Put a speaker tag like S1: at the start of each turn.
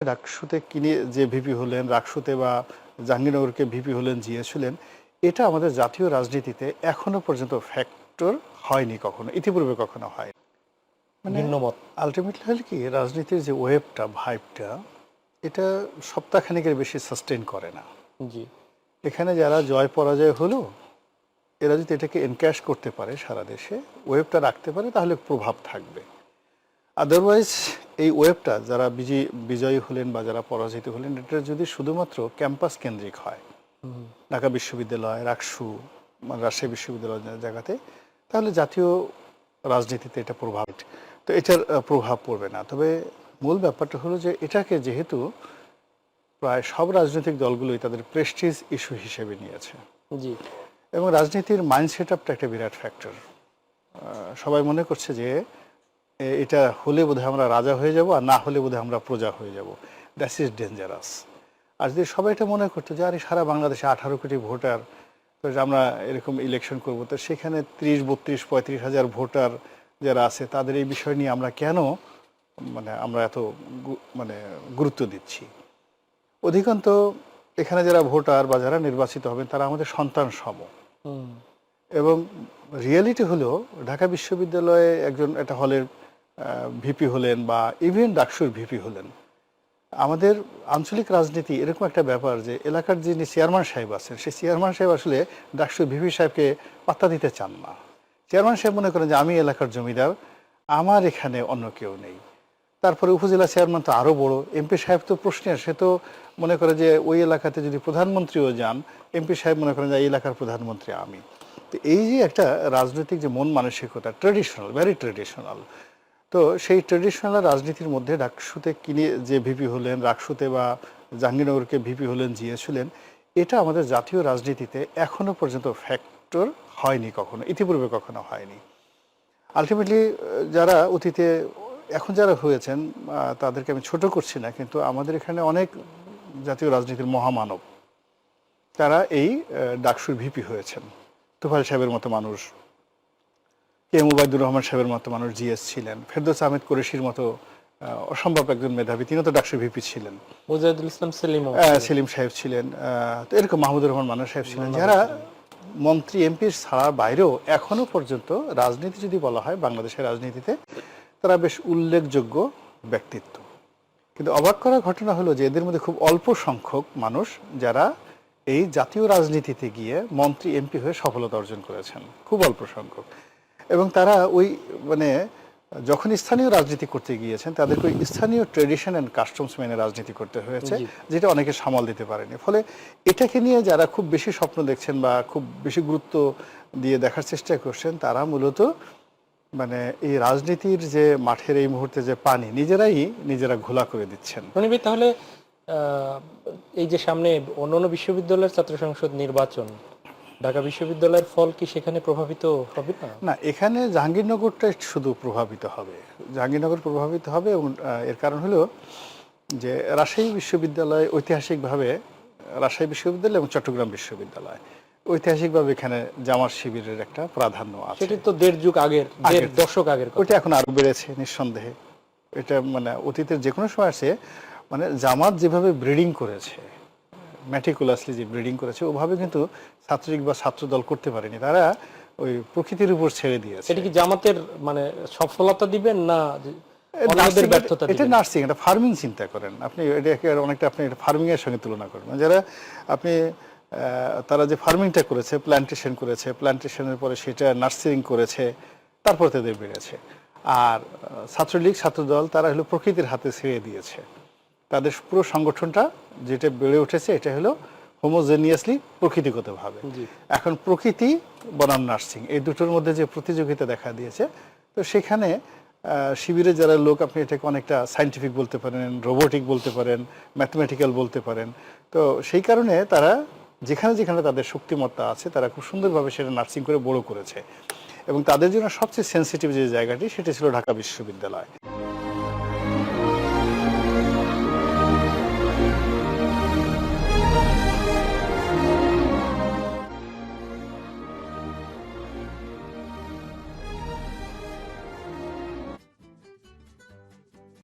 S1: ডাকসুতে কিনে যে ভিপি হলেন রাকসুতে বা জাহাঙ্গীরনগরকে ভিপি হলেন জিয়েছিলেন এটা আমাদের জাতীয় রাজনীতিতে এখনও পর্যন্ত ফ্যাক্টর হয়নি কখনো ইতিপূর্বে কখনো হয়। মানে আলটিমেটলি হলে কি রাজনীতির যে ওয়েবটা ভাইবটা এটা সপ্তাহখানেকের বেশি সাস্টেন করে না।
S2: জি।
S1: এখানে যারা জয় পরাজয় হলো এরা যদি এটাকে এনক্যাশ করতে পারে সারা দেশে ওয়েবটা রাখতে পারে তাহলে প্রভাব থাকবে। আদারওয়াইজ এই ওয়েবটা যারা বিজয়ী বিজয়ী হলেন বা যারা পরাজিত হলেন এটা যদি শুধুমাত্র ক্যাম্পাস কেন্দ্রিক হয় ঢাকা বিশ্ববিদ্যালয় রাকসু রাজশাহী বিশ্ববিদ্যালয় জায়গাতে তাহলে জাতীয় রাজনীতিতে এটা প্রভাব তো এটার প্রভাব পড়বে না। তবে মূল ব্যাপারটা হলো যে এটাকে যেহেতু প্রায় সব রাজনৈতিক দলগুলোই তাদের প্রেস্টিজ ইস্যু হিসেবে নিয়েছে।
S2: জি।
S1: এবং রাজনীতির মাইন্ড সেট আপটা একটা বিরাট ফ্যাক্টর সবাই মনে করছে যে এটা হলে বোধহয় আমরা রাজা হয়ে যাব আর না হলে বোধহয় আমরা প্রজা হয়ে যাব। দ্যাটস ইজ ডেঞ্জারাস আর যদি সবাই এটা মনে করতো যে আরে সারা বাংলাদেশে আঠারো কোটি ভোটার তো আমরা এরকম ইলেকশন করব তো সেখানে ত্রিশ বত্রিশ পঁয়ত্রিশ হাজার ভোটার যারা আছে তাদের এই বিষয় নিয়ে আমরা কেন মানে আমরা এত মানে গুরুত্ব দিচ্ছি? অধিকান্ত এখানে যারা ভোটার বা যারা নির্বাচিত হবেন তারা আমাদের সন্তান সম। এবং রিয়েলিটি হলো ঢাকা বিশ্ববিদ্যালয়ে একজন একটা হলের ভিপি হলেন বা ইভেন ডাকসুর ভিপি হলেন, আমাদের আঞ্চলিক রাজনীতি এরকম একটা ব্যাপার যে এলাকার যিনি চেয়ারম্যান সাহেব আছেন, সেই চেয়ারম্যান সাহেব আসলে ডাকসুর ভিপি সাহেবকে পাত্তা দিতে চান না। চেয়ারম্যান সাহেব মনে করেন যে আমি এলাকার জমিদার, আমার এখানে অন্য কেউ নেই। তারপরে উপজেলা চেয়ারম্যান তো আরও বড় এমপি সাহেব তো প্রশ্নের, সে তো মনে করে যে ওই এলাকাতে যদি প্রধানমন্ত্রীও যান এমপি সাহেব মনে করেন যে এই এলাকার প্রধানমন্ত্রী আমি। তো এই যে একটা রাজনৈতিক যে মন মানসিকতা ট্রেডিশনাল ভেরি ট্রেডিশনাল তো সেই ট্রেডিশনাল রাজনীতির মধ্যে ডাকসুতে কিনে যে ভিপি হলেন, রাকসুতে বা জাহাঙ্গীরনগরকে ভিপি হলেন জিয়েছিলেন এটা আমাদের জাতীয় রাজনীতিতে এখনও পর্যন্ত ফ্যাক্টর হয়নি কখনো, ইতিপূর্বে কখনো হয়নি। আলটিমেটলি যারা অতীতে, এখন যারা হয়েছেন তাদেরকে আমি ছোট করছি না, কিন্তু আমাদের এখানে অনেক জাতীয় রাজনীতির মহামানব, তারা এই ডাকসুর ভিপি হয়েছেন। তুফাল সাহেবের মতো মানুষ কে মুবাইদুর রহমান সাহেবের মতো মানুষ জিএস ছিলেন? ফেরদৌস আহমেদ কুরেশির মতো অসম্ভব একজন মেধাবী তিনি তো ডাকসুর ভিপি ছিলেন।
S2: মুজাহিদুল ইসলাম সেলিম
S1: সেলিম সাহেব ছিলেন তো এরকম মাহমুদুর রহমান মান্না সাহেব ছিলেন যারা মন্ত্রী এমপির ছাড়ার বাইরেও এখনও পর্যন্ত রাজনীতি যদি বলা হয় বাংলাদেশের রাজনীতিতে তারা বেশ উল্লেখযোগ্য ব্যক্তিত্ব। কিন্তু অবাক করার ঘটনা হলো যে এদের মধ্যে খুব অল্প সংখ্যক মানুষ যারা এই জাতীয় রাজনীতিতে গিয়ে মন্ত্রী এমপি হয়ে সফলতা অর্জন করেছেন। খুব অল্প সংখ্যক। এবং তারা ওই মানে যখন স্থানীয় রাজনীতি করতে গিয়েছেন তাদেরকে ওই স্থানীয় ট্রেডিশন অ্যান্ড কাস্টমস মেনে রাজনীতি করতে হয়েছে যেটা অনেকে সামাল দিতে পারেনি। ফলে এটাকে নিয়ে যারা খুব বেশি স্বপ্ন দেখছেন বা খুব বেশি গুরুত্ব দিয়ে দেখার চেষ্টা করছেন তারা মূলত মানে এই রাজনীতির যে মাঠের এই মুহূর্তে যে পানি নিজেরাই নিজেরা ঘোলা করে দিচ্ছেন।
S2: তাহলে আহ, এই যে সামনে অন্যান্য বিশ্ববিদ্যালয়ের ছাত্র সংসদ নির্বাচন ঢাকা বিশ্ববিদ্যালয়ের ফল কি সেখানে প্রভাবিত হবে না?
S1: না এখানে জাহাঙ্গীরনগরটা শুধু প্রভাবিত হবে। জাহাঙ্গীরনগর প্রভাবিত হবে এবং এর কারণ হলো যে রাজশাহী বিশ্ববিদ্যালয় ঐতিহাসিকভাবে রাজশাহী বিশ্ববিদ্যালয় এবং চট্টগ্রাম বিশ্ববিদ্যালয় ঐতিহাসিকভাবে এখানে জামার শিবিরের একটা প্রাধান্য আছে।
S2: সেটি তো দেড় যুগ আগের দেড় দশক আগের
S1: ওইটা এখন আরও বেড়েছে নিঃসন্দেহে। এটা মানে অতীতের যে কোনো সময় আছে মানে জামাত যেভাবে ব্রিডিং করেছে ম্যাটিকুলাসলি যে ব্রিডিং করেছে ওভাবে কিন্তু ছাত্রলীগ বা ছাত্রদল করতে পারেনি। তারা ওই প্রকৃতির উপর ছেড়ে দিয়েছে।
S2: সেটি কি জামাতের মানে সফলতা দিবেন না
S1: এটা নার্সিং এটা ফার্মিং চিন্তা করেন। আপনি এটাকে অনেকটা আপনি ফার্মিং এর সঙ্গে তুলনা করেন। যারা আপনি তারা যে ফার্মিংটা করেছে প্ল্যান্টেশন করেছে প্ল্যান্টেশনের পরে সেটা নার্সিং করেছে তারপর তাদের বেড়েছে। আর ছাত্রলীগ ছাত্রদল তারা হলো প্রকৃতির হাতে ছেড়ে দিয়েছে। তাদের পুরো সংগঠনটা যেটা বেড়ে উঠেছে এটা হলো হোমোজেনিয়াসলি প্রকৃতিগতভাবে। এখন প্রকৃতি বনাম নার্সিং এই দুটোর মধ্যে যে প্রতিযোগিতা দেখা দিয়েছে তো সেখানে শিবিরে যারা লোক আপনি এটাকে অনেকটা সাইন্টিফিক বলতে পারেন রোবোটিক বলতে পারেন ম্যাথমেটিক্যাল বলতে পারেন তো সেই কারণে তারা যেখানে যেখানে তাদের শক্তিমত্তা আছে তারা খুব সুন্দরভাবে সেটা নার্সিং করে বড় করেছে। এবং তাদের জন্য সবচেয়ে সেন্সিটিভ যে জায়গাটি সেটি ছিল ঢাকা বিশ্ববিদ্যালয়।